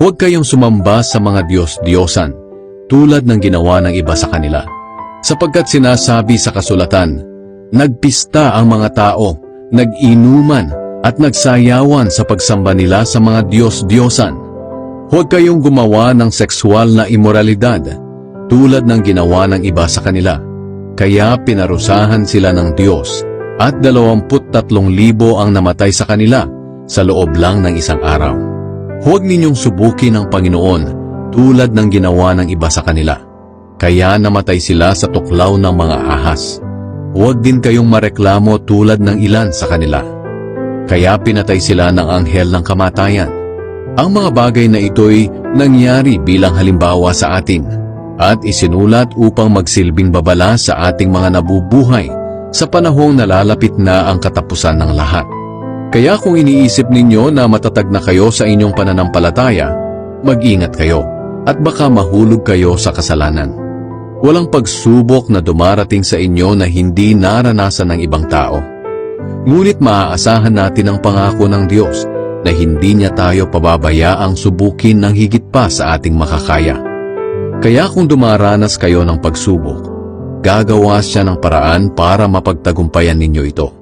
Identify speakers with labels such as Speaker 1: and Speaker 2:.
Speaker 1: Huwag kayong sumamba sa mga Diyos-Diyosan tulad ng ginawa ng iba sa kanila. Sapagkat sinasabi sa kasulatan, Nagpista ang mga tao, nag-inuman at nagsayawan sa pagsamba nila sa mga Diyos-Diyosan. Huwag kayong gumawa ng sexual na imoralidad tulad ng ginawa ng iba sa kanila. Kaya pinarusahan sila ng Diyos at 23,000 ang namatay sa kanila sa loob lang ng isang araw. Huwag ninyong subukin ang Panginoon tulad ng ginawa ng iba sa kanila. Kaya namatay sila sa tuklaw ng mga ahas. Huwag din kayong mareklamo tulad ng ilan sa kanila. Kaya pinatay sila ng anghel ng kamatayan. Ang mga bagay na ito'y nangyari bilang halimbawa sa atin at isinulat upang magsilbing babala sa ating mga nabubuhay sa panahong nalalapit na ang katapusan ng lahat. Kaya kung iniisip ninyo na matatag na kayo sa inyong pananampalataya, mag-ingat kayo at baka mahulog kayo sa kasalanan. Walang pagsubok na dumarating sa inyo na hindi naranasan ng ibang tao. Ngunit maaasahan natin ang pangako ng Diyos na hindi niya tayo pababayaang subukin ng higit pa sa ating makakaya. Kaya kung dumaranas kayo ng pagsubok, gagawa siya ng paraan para mapagtagumpayan ninyo ito.